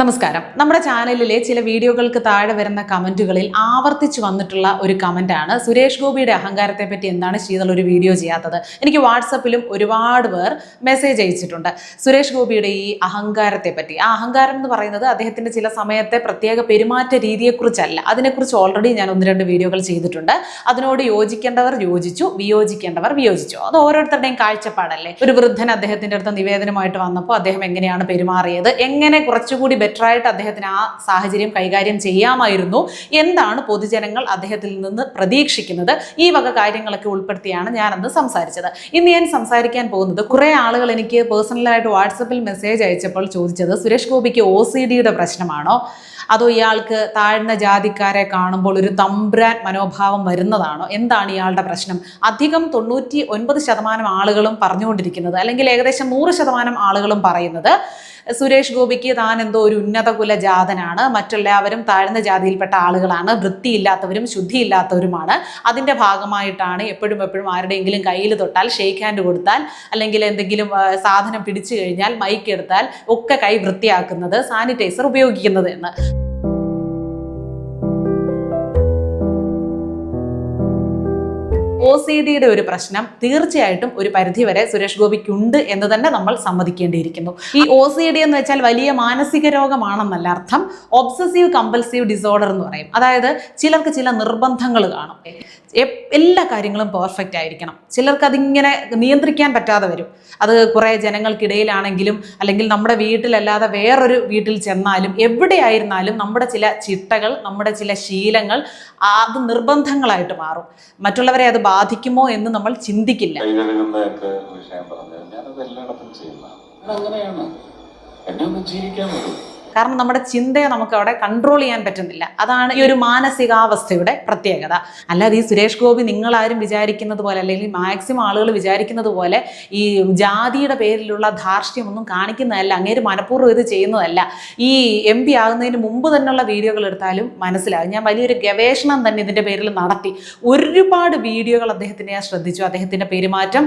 നമസ്കാരം. നമ്മുടെ ചാനലിലെ ചില വീഡിയോകൾക്ക് താഴെ വരുന്ന കമന്റുകളിൽ ആവർത്തിച്ച് വന്നിട്ടുള്ള ഒരു കമന്റാണ് സുരേഷ് ഗോപിയുടെ അഹങ്കാരത്തെ പറ്റി എന്താണ് ശീതൾ ഒരു വീഡിയോ ചെയ്യാത്തത്? എനിക്ക് വാട്സപ്പിലും ഒരുപാട് പേർ മെസ്സേജ് അയച്ചിട്ടുണ്ട്. സുരേഷ് ഗോപിയുടെ ഈ അഹങ്കാരത്തെ പറ്റി. ആ അഹങ്കാരം എന്ന് പറയുന്നത് അദ്ദേഹത്തിന്റെ ചില സമയത്തെ പ്രത്യേക പെരുമാറ്റ രീതിയെക്കുറിച്ചല്ല. അതിനെക്കുറിച്ച് ഓൾറെഡി ഞാൻ ഒന്ന് രണ്ട് വീഡിയോകൾ ചെയ്തിട്ടുണ്ട്. അതിനോട് യോജിക്കേണ്ടവർ യോജിച്ചു വിയോജിക്കേണ്ടവർ വിയോജിച്ചു. അത് ഓരോരുത്തരുടെയും കാഴ്ചപ്പാടല്ലേ? ഒരു വൃദ്ധൻ അദ്ദേഹത്തിന്റെ അടുത്ത് നിവേദനമായിട്ട് വന്നപ്പോൾ അദ്ദേഹം എങ്ങനെയാണ് പെരുമാറിയത്? എങ്ങനെ കുറച്ചുകൂടി ബെറ്റർ ആയിട്ട് അദ്ദേഹത്തിന് ആ സാഹചര്യം കൈകാര്യം ചെയ്യാമായിരുന്നു. എന്താണ് പൊതുജനങ്ങൾ അദ്ദേഹത്തിൽ നിന്ന് പ്രതീക്ഷിക്കുന്നത്? ഈ വക കാര്യങ്ങളൊക്കെ ഉൾപ്പെടുത്തിയാണ് ഞാനന്ന് സംസാരിച്ചത്. ഇന്ന് ഞാൻ സംസാരിക്കാൻ പോകുന്നത് കുറേ ആളുകൾ എനിക്ക് പേഴ്സണലായിട്ട് വാട്സപ്പിൽ മെസ്സേജ് അയച്ചപ്പോൾ ചോദിച്ചത് സുരേഷ് ഗോപിക്ക് ഒ പ്രശ്നമാണോ? അതോ ഇയാൾക്ക് താഴ്ന്ന ജാതിക്കാരെ കാണുമ്പോൾ ഒരു തമ്പ്രാൻ മനോഭാവം വരുന്നതാണോ? എന്താണ് ഇയാളുടെ പ്രശ്നം? അധികം തൊണ്ണൂറ്റി ഒൻപത് ശതമാനം ആളുകളും പറഞ്ഞുകൊണ്ടിരിക്കുന്നത് അല്ലെങ്കിൽ ഏകദേശം നൂറ് ശതമാനം ആളുകളും പറയുന്നത് സുരേഷ് ഗോപിക്ക് താൻ എന്തോ ഒരു ഉന്നത കുല ജാതനാണ്. മറ്റെല്ലാവരും താഴ്ന്ന ജാതിയിൽപ്പെട്ട ആളുകളാണ്. വൃത്തിയില്ലാത്തവരും ശുദ്ധിയില്ലാത്തവരുമാണ്. അതിന്റെ ഭാഗമായിട്ടാണ് എപ്പോഴും എപ്പോഴും ആരുടെയെങ്കിലും കയ്യിൽ തൊട്ടാൽ ഷേക്ക് ഹാൻഡ് കൊടുത്താൽ അല്ലെങ്കിൽ എന്തെങ്കിലും സാധനം പിടിച്ചു കഴിഞ്ഞാൽ മൈക്ക് എടുത്താൽ ഒക്കെ കൈ വൃത്തിയാക്കുന്നത് സാനിറ്റൈസർ ഉപയോഗിക്കുന്നത് എന്ന്. ഒ സി ഡിയുടെ ഒരു പ്രശ്നം തീർച്ചയായിട്ടും ഒരു പരിധിവരെ സുരേഷ് ഗോപിക്കുണ്ട് എന്ന് തന്നെ നമ്മൾ സമ്മതിക്കേണ്ടിയിരിക്കുന്നു. ഈ ഒ സി ഡി എന്ന് വെച്ചാൽ വലിയ മാനസിക രോഗമാണെന്നല്ല അർത്ഥം. ഒബ്സസീവ് കമ്പൽസീവ് ഡിസോർഡർ എന്ന് പറയും. അതായത് ചിലർക്ക് ചില നിർബന്ധങ്ങൾ കാണും. എല്ലാ കാര്യങ്ങളും പെർഫെക്റ്റ് ആയിരിക്കണം. ചിലർക്ക് അതിങ്ങനെ നിയന്ത്രിക്കാൻ പറ്റാതെ വരും. അത് കുറേ ജനങ്ങൾക്കിടയിലാണെങ്കിലും അല്ലെങ്കിൽ നമ്മുടെ വീട്ടിലല്ലാതെ വേറൊരു വീട്ടിൽ ചെന്നാലും എവിടെയായിരുന്നാലും നമ്മുടെ ചില ചിട്ടകൾ നമ്മുടെ ചില ശീലങ്ങൾ അത് നിർബന്ധങ്ങളായിട്ട് മാറും. മറ്റുള്ളവരെ അത് ബാധിക്കുമോ എന്ന് നമ്മൾ ചിന്തിക്കില്ല. കൈ കഴുകുന്നതൊക്കെ വിഷയം പറഞ്ഞു ഞാനത് എല്ലായിടത്തും ചെയ്യുന്നതാണ്. അതങ്ങനെയാണ്? എന്നെ ഒന്ന് ജീവിക്കാൻ പറ്റും കാരണം നമ്മുടെ ചിന്തയെ നമുക്ക് അവിടെ കൺട്രോൾ ചെയ്യാൻ പറ്റുന്നില്ല. അതാണ് ഈ ഒരു മാനസികാവസ്ഥയുടെ പ്രത്യേകത. അല്ലാതെ ഈ സുരേഷ് ഗോപി നിങ്ങളാരും വിചാരിക്കുന്നത് പോലെ അല്ലെങ്കിൽ മാക്സിമം ആളുകൾ വിചാരിക്കുന്നത് പോലെ ഈ ജാതിയുടെ പേരിലുള്ള ധാർഷ്ട്യമൊന്നും കാണിക്കുന്നതല്ല അങ്ങേര് മനഃപൂർവം ഇത് ചെയ്യുന്നതല്ല. ഈ എം പി ആകുന്നതിന് മുമ്പ് തന്നെയുള്ള വീഡിയോകൾ എടുത്താലും മനസ്സിലാകും. ഞാൻ വലിയൊരു ഗവേഷണം തന്നെ ഇതിന്റെ പേരിൽ നടത്തി. ഒരുപാട് വീഡിയോകൾ അദ്ദേഹത്തിനെ ഞാൻ ശ്രദ്ധിച്ചു. അദ്ദേഹത്തിന്റെ പെരുമാറ്റം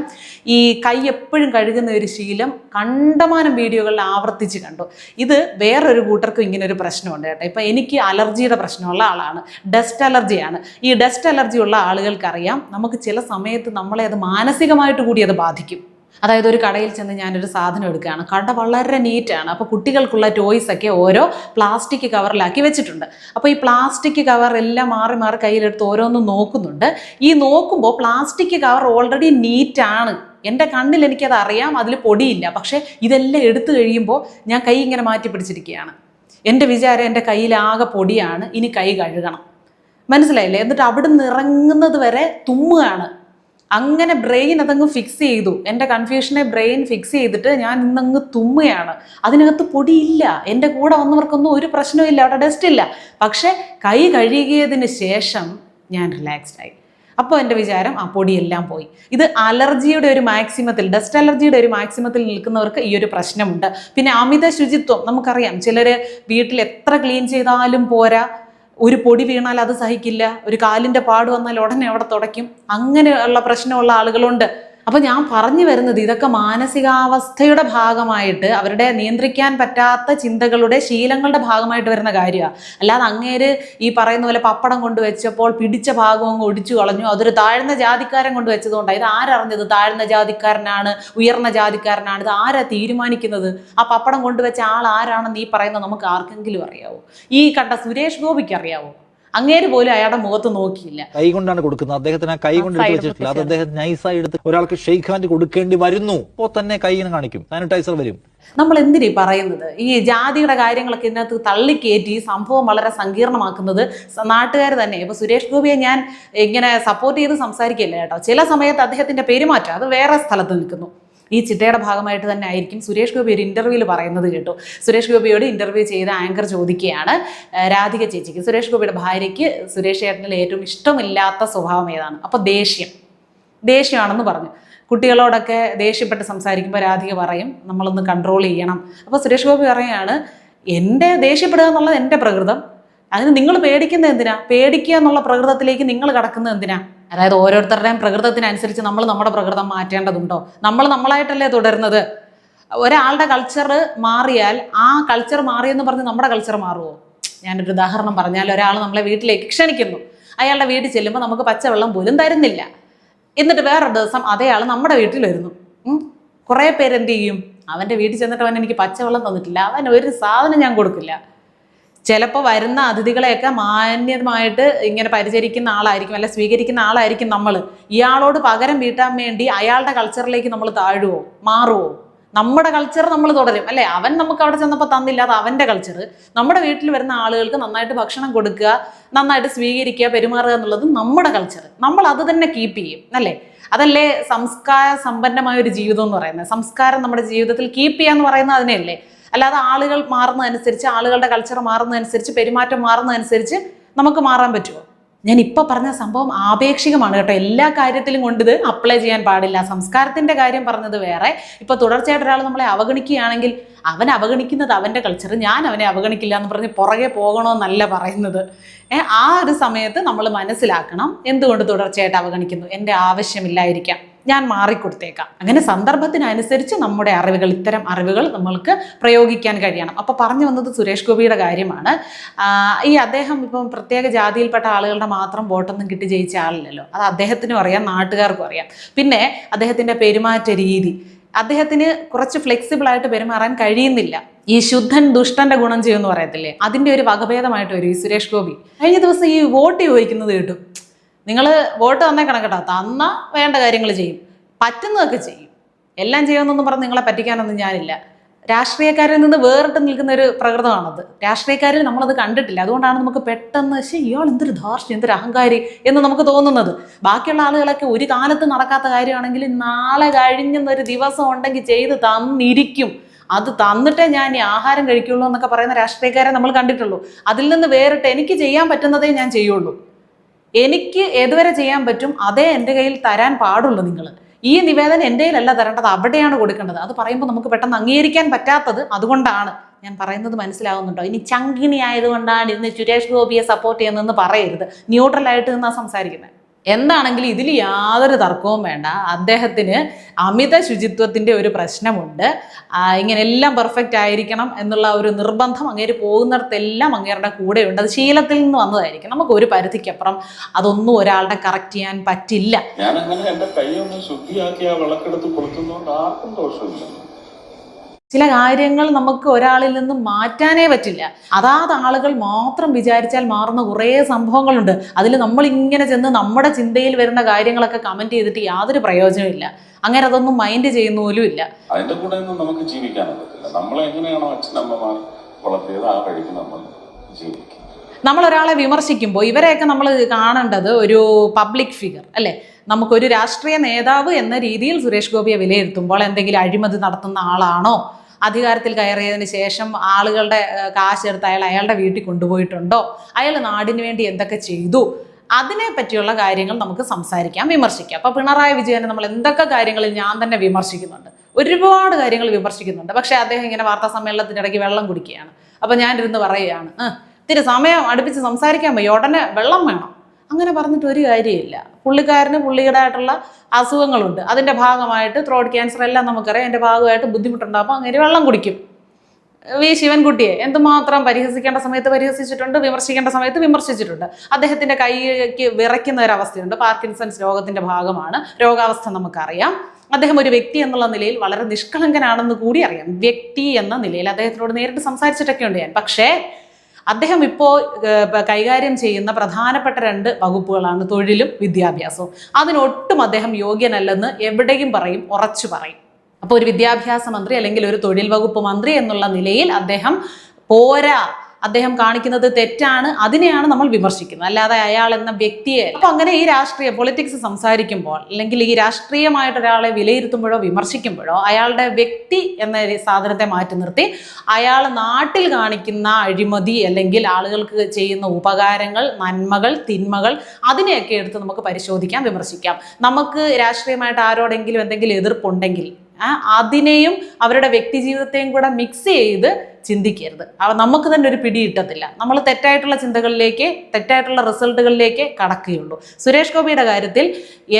ഈ കൈ എപ്പോഴും കഴുകുന്ന ഒരു ശീലം കണ്ടമാനം വീഡിയോകളിൽ ആവർത്തിച്ച് കണ്ടു. ഇത് വേറൊരു കൂട്ടർക്കും ഇങ്ങനെ ഒരു പ്രശ്നമുണ്ട് കേട്ടോ. ഇപ്പം എനിക്ക് അലർജിയുടെ പ്രശ്നമുള്ള ആളാണ്. ഡസ്റ്റ് അലർജിയാണ്. ഈ ഡസ്റ്റ് അലർജി ഉള്ള ആളുകൾക്കറിയാം നമുക്ക് ചില സമയത്ത് നമ്മളെ അത് മാനസികമായിട്ട് കൂടി അത് ബാധിക്കും. അതായത് ഒരു കടയിൽ ചെന്ന് ഞാനൊരു സാധനം എടുക്കുകയാണ്. കട വളരെ നീറ്റാണ്. അപ്പോൾ കുട്ടികൾക്കുള്ള ടോയ്സ് ഒക്കെ ഓരോ പ്ലാസ്റ്റിക് കവറിലാക്കി വെച്ചിട്ടുണ്ട്. അപ്പോൾ ഈ പ്ലാസ്റ്റിക് കവർ എല്ലാം മാറി മാറി കയ്യിലെടുത്ത് ഓരോന്നും നോക്കുന്നുണ്ട്. ഈ നോക്കുമ്പോൾ പ്ലാസ്റ്റിക് കവർ ഓൾറെഡി നീറ്റാണ് എന്റെ കണ്ണിൽ എനിക്കത് അറിയാം അതിൽ പൊടിയില്ല. പക്ഷേ ഇതെല്ലാം എടുത്തു കഴിയുമ്പോൾ ഞാൻ കൈ ഇങ്ങനെ മാറ്റി പിടിച്ചിരിക്കുകയാണ്. എന്റെ വിചാരം എന്റെ കയ്യിലാകെ പൊടിയാണ് ഇനി കൈ കഴുകണം. മനസ്സിലായില്ലേ? എന്നിട്ട് അവിടെ നിന്ന് ഇറങ്ങുന്നത് വരെ തുമ്മുകയാണ്. അങ്ങനെ ബ്രെയിൻ അതങ്ങ് ഫിക്സ് ചെയ്തു. എന്റെ കൺഫ്യൂഷനെ ബ്രെയിൻ ഫിക്സ് ചെയ്തിട്ട് ഞാൻ ഇന്നങ്ങ് തുമ്മുകയാണ്. അതിനകത്ത് പൊടിയില്ല. എന്റെ കൂടെ വന്നവർക്കൊന്നും ഒരു പ്രശ്നവും ഇല്ല അവിടെ ഡസ്റ്റ് ഇല്ല. പക്ഷേ കൈ കഴുകിയതിന് ശേഷം ഞാൻ റിലാക്സ്ഡ് ആയി. അപ്പോൾ എന്റെ വിചാരം ആ പൊടിയെല്ലാം പോയി. ഇത് അലർജിയുടെ ഒരു മാക്സിമത്തിൽ ഡസ്റ്റ് അലർജിയുടെ ഒരു മാക്സിമത്തിൽ നിൽക്കുന്നവർക്ക് ഈ ഒരു പ്രശ്നമുണ്ട്. പിന്നെ അമിത ശുചിത്വം നമുക്കറിയാം ചിലർ വീട്ടിൽ എത്ര ക്ലീൻ ചെയ്താലും പോരാ. ഒരു പൊടി വീണാൽ അത് സഹിക്കില്ല. ഒരു കാലിന്റെ പാട് വന്നാൽ ഉടനെ അവിടെ തുടയ്ക്കും. അങ്ങനെയുള്ള പ്രശ്നമുള്ള ആളുകളുണ്ട്. അപ്പോൾ ഞാൻ പറഞ്ഞു വരുന്നത് ഇതൊക്കെ മാനസികാവസ്ഥയുടെ ഭാഗമായിട്ട് അവരുടെ നിയന്ത്രിക്കാൻ പറ്റാത്ത ചിന്തകളുടെ ശീലങ്ങളുടെ ഭാഗമായിട്ട് വരുന്ന കാര്യമാണ് അല്ലാതെ അങ്ങേര് ഈ പറയുന്ന പോലെ പപ്പടം കൊണ്ടുവച്ചപ്പോൾ പിടിച്ച ഭാഗം അങ്ങ് ഒടിച്ചു കളഞ്ഞു അതൊരു താഴ്ന്ന ജാതിക്കാരൻ കൊണ്ട് വെച്ചതുകൊണ്ടാണ് ഇത് ആരറിഞ്ഞത്? താഴ്ന്ന ജാതിക്കാരനാണ് ഉയർന്ന ജാതിക്കാരനാണ് ഇത് ആരാ തീരുമാനിക്കുന്നത്? ആ പപ്പടം കൊണ്ടുവച്ച ആൾ ആരാണെന്ന് ഈ പറയുന്നത് നമുക്ക് ആർക്കെങ്കിലും അറിയാവോ? ഈ കണ്ട സുരേഷ് ഗോപിക്ക് അറിയാവോ? അങ്ങേര് പോലും അയാളുടെ മുഖത്ത് നോക്കിയില്ല. കൈ കൊണ്ടാണ് കൊടുക്കുന്നത്. അദ്ദേഹത്തിന് ആ കൈ കൊണ്ട് എടുത്ത് വെച്ചിട്ടില്ല. അത്. അദ്ദേഹം നൈസായി എടുത്ത് ഒരാൾക്ക് ഷെയ്ഖ് ഹാൻഡ് കൊടുക്കേണ്ടി വരുന്നു. അപ്പോൾ തന്നെ കൈ ഇങ്ങനെ കാണിക്കും. സാനിറ്റൈസർ വരും. നമ്മൾ എന്തിനീ പറയുന്നത്? ഈ ജാതിയുടെ കാര്യങ്ങളൊക്കെ ഇതിനകത്ത് തള്ളിക്കയറ്റി സംഭവം വളരെ സങ്കീർണമാക്കുന്നത് നാട്ടുകാർ തന്നെ. ഇപ്പൊ സുരേഷ് ഗോപിയെ ഞാൻ ഇങ്ങനെ സപ്പോർട്ട് ചെയ്ത് സംസാരിക്കില്ല കേട്ടോ. ചില സമയത്ത് അദ്ദേഹത്തിന്റെ പെരുമാറ്റം അത് വേറെ സ്ഥലത്ത് നിൽക്കുന്നു. ഈ ചിട്ടയുടെ ഭാഗമായിട്ട് തന്നെ ആയിരിക്കും സുരേഷ് ഗോപി ഒരു ഇന്റർവ്യൂവിൽ പറയുന്നത് കേട്ടു. സുരേഷ് ഗോപിയോട് ഇന്റർവ്യൂ ചെയ്ത ആങ്കർ ചോദിക്കുകയാണ് രാധിക ചേച്ചിക്ക്. സുരേഷ് ഗോപിയുടെ ഭാര്യയ്ക്ക് സുരേഷ് ചേട്ടനിൽ ഏറ്റവും ഇഷ്ടമില്ലാത്ത സ്വഭാവം ഏതാണ്? അപ്പോൾ ദേഷ്യം. ദേഷ്യമാണെന്ന് പറഞ്ഞു. കുട്ടികളോടൊക്കെ ദേഷ്യപ്പെട്ട് സംസാരിക്കുമ്പോൾ രാധിക പറയും നമ്മളൊന്ന് കൺട്രോൾ ചെയ്യണം. അപ്പോൾ സുരേഷ് ഗോപി പറയുകയാണ് എന്റെ ദേഷ്യപ്പെടുക എന്നുള്ളത് എന്റെ പ്രകൃതം. അതിന് നിങ്ങൾ പേടിക്കുന്നത് എന്തിനാ? പേടിക്കുക എന്നുള്ള പ്രകൃതത്തിലേക്ക് നിങ്ങൾ കടക്കുന്നത് എന്തിനാ? അതായത് ഓരോരുത്തരുടെയും പ്രകൃതത്തിനനുസരിച്ച് നമ്മൾ നമ്മുടെ പ്രകൃതം മാറ്റേണ്ടതുണ്ടോ? നമ്മൾ നമ്മളായിട്ടല്ലേ തുടരുന്നത്? ഒരാളുടെ കൾച്ചർ മാറിയാൽ ആ കൾച്ചർ മാറിയെന്ന് പറഞ്ഞ് നമ്മുടെ കൾച്ചർ മാറുമോ ഞാനൊരു ഉദാഹരണം പറഞ്ഞാൽ ഒരാൾ നമ്മളെ വീട്ടിലേക്ക് ക്ഷണിക്കുന്നു. അയാളുടെ വീട്ടിൽ ചെല്ലുമ്പോൾ നമുക്ക് പച്ചവെള്ളം പോലും തരുന്നില്ല. എന്നിട്ട് വേറൊരു ദിവസം അതേയാൾ നമ്മുടെ വീട്ടിൽ വരുന്നു. കുറേ പേരെന്ത് ചെയ്യും? അവന്റെ വീട്ടിൽ ചെന്നിട്ട് അവൻ എനിക്ക് പച്ചവെള്ളം തന്നിട്ടില്ല. അവൻ ഒരു സാധനം ഞാൻ കൊടുക്കില്ല. ചിലപ്പോൾ വരുന്ന അതിഥികളെയൊക്കെ മാന്യമായിട്ട് ഇങ്ങനെ പരിചരിക്കുന്ന ആളായിരിക്കും അല്ലെ സ്വീകരിക്കുന്ന ആളായിരിക്കും നമ്മൾ ഇയാളോട് പകരം വീട്ടാൻ വേണ്ടി അയാളുടെ കൾച്ചറിലേക്ക് നമ്മൾ താഴുവോ? മാറുവോ? നമ്മുടെ കൾച്ചർ നമ്മൾ തുടരും അല്ലെ? അവൻ നമുക്ക് അവിടെ ചെന്നപ്പോൾ തന്നില്ല അത് അവന്റെ കൾച്ചർ നമ്മുടെ വീട്ടിൽ വരുന്ന ആളുകൾക്ക് നന്നായിട്ട് ഭക്ഷണം കൊടുക്കുക നന്നായിട്ട് സ്വീകരിക്കുക പെരുമാറുക എന്നുള്ളത് നമ്മുടെ കൾച്ചർ നമ്മൾ അത് തന്നെ കീപ്പ് ചെയ്യും അല്ലേ? അതല്ലേ സംസ്കാര സമ്പന്നമായ ഒരു ജീവിതം എന്ന് പറയുന്നത്? സംസ്കാരം നമ്മുടെ ജീവിതത്തിൽ കീപ്പ് ചെയ്യുക എന്ന് പറയുന്നത് അതിനെയല്ലേ? അല്ലാതെ ആളുകൾ മാറുന്നതനുസരിച്ച് ആളുകളുടെ കൾച്ചർ മാറുന്നതനുസരിച്ച് പെരുമാറ്റം മാറുന്നതനുസരിച്ച് നമുക്ക് മാറാൻ പറ്റുമോ? ഞാൻ ഇപ്പോൾ പറഞ്ഞ സംഭവം ആപേക്ഷികമാണ് കേട്ടോ. എല്ലാ കാര്യത്തിലും കൊണ്ട് ഇത് അപ്ലൈ ചെയ്യാൻ പാടില്ല. സംസ്കാരത്തിന്റെ കാര്യം പറഞ്ഞത് വേറെ. ഇപ്പൊ തുടർച്ചയായിട്ട് ഒരാൾ നമ്മളെ അവഗണിക്കുകയാണെങ്കിൽ അവൻ അവഗണിക്കുന്നത് അവന്റെ കൾച്ചർ ഞാൻ അവനെ അവഗണിക്കില്ല എന്ന് പറഞ്ഞ് പുറകെ പോകണമെന്നല്ല പറയുന്നത്. ആ ഒരു സമയത്ത് നമ്മൾ മനസ്സിലാക്കണം എന്തുകൊണ്ട് തുടർച്ചയായിട്ട് അവഗണിക്കുന്നു. എന്റെ ആവശ്യമില്ലായിരിക്കാം. ഞാൻ മാറിക്കൊടുത്തേക്കാം. അങ്ങനെ സന്ദർഭത്തിനനുസരിച്ച് നമ്മുടെ അറിവുകൾ ഇത്തരം അറിവുകൾ നമ്മൾക്ക് പ്രയോഗിക്കാൻ കഴിയണം. അപ്പോൾ പറഞ്ഞു വന്നത് സുരേഷ് ഗോപിയുടെ കാര്യമാണ്. ഈ അദ്ദേഹം ഇപ്പം പ്രത്യേക ജാതിയിൽപ്പെട്ട ആളുകളുടെ മാത്രം വോട്ടൊന്നും കിട്ടി ജയിച്ച ആളില്ലല്ലോ. അത് അദ്ദേഹത്തിനും അറിയാം നാട്ടുകാർക്കും അറിയാം. പിന്നെ അദ്ദേഹത്തിന്റെ പെരുമാറ്റ രീതി. അദ്ദേഹത്തിന് കുറച്ച് ഫ്ലെക്സിബിൾ ആയിട്ട് പെരുമാറാൻ കഴിയുന്നില്ല. ഈ ശുദ്ധൻ ദുഷ്ടന്റെ ഗുണം ചെയ്യുമെന്ന് പറയത്തില്ലേ? അതിന്റെ ഒരു വകഭേദമായിട്ട് വരും ഈ സുരേഷ് ഗോപി. കഴിഞ്ഞ ദിവസം ഈ വോട്ട് ചോദിക്കുന്നത് കേട്ടു. നിങ്ങൾ വോട്ട് തന്നേ കണക്കട്ടോ. തന്ന വേണ്ട കാര്യങ്ങൾ ചെയ്യും. പറ്റുന്നതൊക്കെ ചെയ്യും. എല്ലാം ചെയ്യുമെന്നൊന്നും പറഞ്ഞ് നിങ്ങളെ പറ്റിക്കാനൊന്നും ഞാനില്ല. രാഷ്ട്രീയക്കാരിൽ നിന്ന് വേറിട്ട് നിൽക്കുന്ന ഒരു പ്രകൃതമാണത്. രാഷ്ട്രീയക്കാരിൽ നമ്മളത് കണ്ടിട്ടില്ല. അതുകൊണ്ടാണ് നമുക്ക് പെട്ടെന്ന് ശരി ഇയാൾ എന്തൊരു ധാർഷ്ട്യം എന്തൊരു അഹങ്കാരി എന്ന് നമുക്ക് തോന്നുന്നത്. ബാക്കിയുള്ള ആളുകളൊക്കെ ഒരു കാലത്ത് നടക്കാത്ത കാര്യമാണെങ്കിൽ നാളെ കഴിഞ്ഞെന്നൊരു ദിവസം ഉണ്ടെങ്കിൽ ചെയ്ത് തന്നിരിക്കും. അത് തന്നിട്ടേ ഞാൻ ഈ ആഹാരം കഴിക്കുള്ളൂ എന്നൊക്കെ പറയുന്ന രാഷ്ട്രീയക്കാരെ നമ്മൾ കണ്ടിട്ടുള്ളൂ. അതിൽ നിന്ന് വേറിട്ട് എനിക്ക് ചെയ്യാൻ പറ്റുന്നതേ ഞാൻ ചെയ്യുള്ളൂ. എനിക്ക് ഏതുവരെ ചെയ്യാൻ പറ്റും അതേ എന്റെ കയ്യിൽ തരാൻ പാടുള്ളൂ നിങ്ങൾ. ഈ നിവേദനം എന്റെ കയ്യിലല്ല തരേണ്ടത് അവിടെയാണ് കൊടുക്കേണ്ടത്. അത് പറയുമ്പോൾ നമുക്ക് പെട്ടെന്ന് അംഗീകരിക്കാൻ പറ്റാത്തത് അതുകൊണ്ടാണ് ഞാൻ പറയുന്നത് മനസ്സിലാവുന്നുണ്ടോ? ഇനി ചങ്കിണി ആയതുകൊണ്ടാണ് ഇന്ന് സുരേഷ് ഗോപിയെ സപ്പോർട്ട് ചെയ്യുന്നതെന്ന് പറയരുത്. ന്യൂട്രലായിട്ട് നിന്നാണ് സംസാരിക്കുന്നത് എന്താണെങ്കിലും ഇതിൽ യാതൊരു തർക്കവും വേണ്ട. അദ്ദേഹത്തിന് അമിത ശുചിത്വത്തിന്റെ ഒരു പ്രശ്നമുണ്ട്. ഇങ്ങനെ എല്ലാം പെർഫെക്റ്റ് ആയിരിക്കണം എന്നുള്ള ഒരു നിർബന്ധം അങ്ങേര് പോകുന്നിടത്തെല്ലാം അങ്ങേരുടെ കൂടെയുണ്ട്. അത് ശീലത്തിൽ നിന്ന് വന്നതായിരിക്കും. നമുക്ക് ഒരു പരിധിക്കപ്പുറം അതൊന്നും ഒരാളുടെ കറക്റ്റ് ചെയ്യാൻ പറ്റില്ല. ഞാൻ എന്റെ കൈ ഒന്ന് ശുദ്ധിയാക്കി ആ വിളക്കെടുത്ത് കൊടുക്കുന്നതുകൊണ്ട് ആർക്കും ദോഷമില്ല. ചില കാര്യങ്ങൾ നമുക്ക് ഒരാളിൽ നിന്ന് മാറ്റാനേ പറ്റില്ല. അതാത് ആളുകൾ മാത്രം വിചാരിച്ചാൽ മാറുന്ന കുറേ സംഭവങ്ങളുണ്ട്. അതിൽ നമ്മൾ ഇങ്ങനെ ചെന്ന് നമ്മുടെ ചിന്തയിൽ വരുന്ന കാര്യങ്ങളൊക്കെ കമന്റ് ചെയ്തിട്ട് യാതൊരു പ്രയോജനമില്ല അങ്ങനെ അതൊന്നും മൈൻഡ് ചെയ്യുന്ന പോലും ഇല്ല. അതിന്റെ കൂടെ നമുക്ക് ജീവിക്കാൻ പറ്റില്ല നമ്മളെ എങ്ങനെയാണോ അച്ഛനമ്മമാർ വളർത്തിയത് ആ വഴിക്ക് നമ്മൾ ജീവിക്കും. നമ്മൾ ഒരാളെ വിമർശിക്കുമ്പോൾ ഇവരെയൊക്കെ നമ്മൾ കാണേണ്ടത് ഒരു പബ്ലിക് ഫിഗർ അല്ലേ? നമുക്കൊരു രാഷ്ട്രീയ നേതാവ് എന്ന രീതിയിൽ സുരേഷ് ഗോപിയെ വിലയിരുത്തുമ്പോൾ എന്തെങ്കിലും അഴിമതി നടത്തുന്ന ആളാണോ? അധികാരത്തിൽ കയറിയതിന് ശേഷം ആളുകളുടെ കാശെടുത്ത് അയാൾ അയാളുടെ വീട്ടിൽ കൊണ്ടുപോയിട്ടുണ്ടോ? അയാൾ നാടിന് വേണ്ടി എന്തൊക്കെ ചെയ്തു? അതിനെ പറ്റിയുള്ള കാര്യങ്ങൾ നമുക്ക് സംസാരിക്കാം വിമർശിക്കാം. അപ്പോൾ പിണറായി വിജയനെ നമ്മൾ എന്തൊക്കെ കാര്യങ്ങളിൽ ഞാൻ തന്നെ വിമർശിക്കുന്നുണ്ട്? ഒരുപാട് കാര്യങ്ങൾ വിമർശിക്കുന്നുണ്ട്. പക്ഷേ അദ്ദേഹം ഇങ്ങനെ വാർത്താ സമ്മേളനത്തിനിടയ്ക്ക് വെള്ളം കുടിക്കുകയാണ്. അപ്പോൾ ഞാനിരുന്ന് പറയുകയാണ് "ആ, ഇത്തിരി സമയം അടുപ്പിച്ച് സംസാരിക്കാൻ പോയി ഉടനെ വെള്ളം വേണം. അങ്ങനെ പറഞ്ഞിട്ട് ഒരു കാര്യമില്ല. പുള്ളിക്കാരന് പുള്ളിയുടേതായിട്ടുള്ള അസുഖങ്ങളുണ്ട്. അതിന്റെ ഭാഗമായിട്ട് ത്രോട്ട് ക്യാൻസർ എല്ലാം നമുക്കറിയാം. അതിന്റെ ഭാഗമായിട്ട് ബുദ്ധിമുട്ടുണ്ടാകുമ്പോൾ അങ്ങനെ വെള്ളം കുടിക്കും. വി ശിവൻകുട്ടിയെ എന്തുമാത്രം പരിഹസിക്കേണ്ട സമയത്ത് പരിഹസിച്ചിട്ടുണ്ട്? വിമർശിക്കേണ്ട സമയത്ത് വിമർശിച്ചിട്ടുണ്ട്. അദ്ദേഹത്തിന്റെ കൈക്ക് വിറയ്ക്കുന്ന ഒരു അവസ്ഥയുണ്ട് പാർക്കിൻസൺസ് രോഗത്തിന്റെ ഭാഗമാണ്. രോഗാവസ്ഥ നമുക്കറിയാം. അദ്ദേഹം ഒരു വ്യക്തി എന്നുള്ള നിലയിൽ വളരെ നിഷ്കളങ്കനാണെന്ന് കൂടി അറിയാം. വ്യക്തി എന്ന നിലയിൽ അദ്ദേഹത്തിനോട് നേരിട്ട് സംസാരിച്ചിട്ടൊക്കെ ഉണ്ട് ഞാൻ. പക്ഷേ അദ്ദേഹം ഇപ്പോൾ കൈകാര്യം ചെയ്യുന്ന പ്രധാനപ്പെട്ട രണ്ട് വകുപ്പുകളാണ് തൊഴിലും വിദ്യാഭ്യാസവും. അതിനൊട്ടും അദ്ദേഹം യോഗ്യനല്ലെന്ന് എവിടെയും പറയും ഉറച്ചു പറയും. അപ്പോൾ ഒരു വിദ്യാഭ്യാസ മന്ത്രി അല്ലെങ്കിൽ ഒരു തൊഴിൽ വകുപ്പ് മന്ത്രി എന്നുള്ള നിലയിൽ അദ്ദേഹം പോരാ അദ്ദേഹം കാണിക്കുന്നത് തെറ്റാണ് അതിനെയാണ് നമ്മൾ വിമർശിക്കുന്നത്. അല്ലാതെ അയാൾ എന്ന വ്യക്തിയെ അപ്പോൾ അങ്ങനെ ഈ രാഷ്ട്രീയ പൊളിറ്റിക്സ് സംസാരിക്കുമ്പോൾ അല്ലെങ്കിൽ ഈ രാഷ്ട്രീയമായിട്ട് ഒരാളെ വിലയിരുത്തുമ്പോഴോ വിമർശിക്കുമ്പോഴോ അയാളുടെ വ്യക്തി എന്ന സാധനത്തെ മാറ്റി നിർത്തി അയാൾ നാട്ടിൽ കാണിക്കുന്ന അഴിമതി അല്ലെങ്കിൽ ആളുകൾക്ക് ചെയ്യുന്ന ഉപകാരങ്ങൾ നന്മകൾ തിന്മകൾ അതിനെയൊക്കെ എടുത്ത് നമുക്ക് പരിശോധിക്കാം വിമർശിക്കാം. നമുക്ക് രാഷ്ട്രീയമായിട്ട് ആരോടെങ്കിലും എന്തെങ്കിലും എതിർപ്പുണ്ടെങ്കിൽ അതിനെയും അവരുടെ വ്യക്തി ജീവിതത്തെയും കൂടെ മിക്സ് ചെയ്ത് ചിന്തിക്കരുത്. നമുക്ക് തന്നെ ഒരു പിടി കിട്ടത്തില്ല. നമ്മൾ തെറ്റായിട്ടുള്ള ചിന്തകളിലേക്ക് തെറ്റായിട്ടുള്ള റിസൾട്ടുകളിലേക്ക് കടക്കുകയുള്ളൂ. സുരേഷ് ഗോപിയുടെ കാര്യത്തിൽ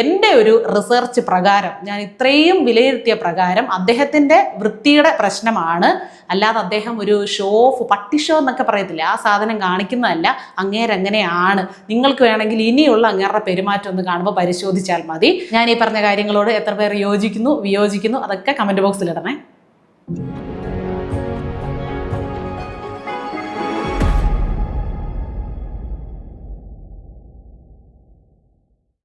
എന്റെ ഒരു റിസർച്ച് പ്രകാരം ഞാൻ ഇത്രയും വിലയിരുത്തിയ പ്രകാരം അദ്ദേഹത്തിന്റെ വൃത്തിയുടെ പ്രശ്നമാണ്. അല്ലാതെ അദ്ദേഹം ഒരു ഷോ ഓഫ് പട്ടി ഷോ എന്നൊക്കെ പറയത്തില്ല? ആ സാധനം കാണിക്കുന്നതല്ല അങ്ങേരങ്ങനെയാണ്. നിങ്ങൾക്ക് വേണമെങ്കിൽ ഇനിയുള്ള അങ്ങേരുടെ പെരുമാറ്റം ഒന്ന് കാണുമ്പോൾ പരിശോധിച്ചാൽ മതി. ഞാൻ ഈ പറഞ്ഞ കാര്യങ്ങളോട് എത്ര പേർ യോജിക്കുന്നു വിയോജിക്കുന്നു? അതൊക്കെ കമന്റ് ബോക്സിൽ ഇടണേ.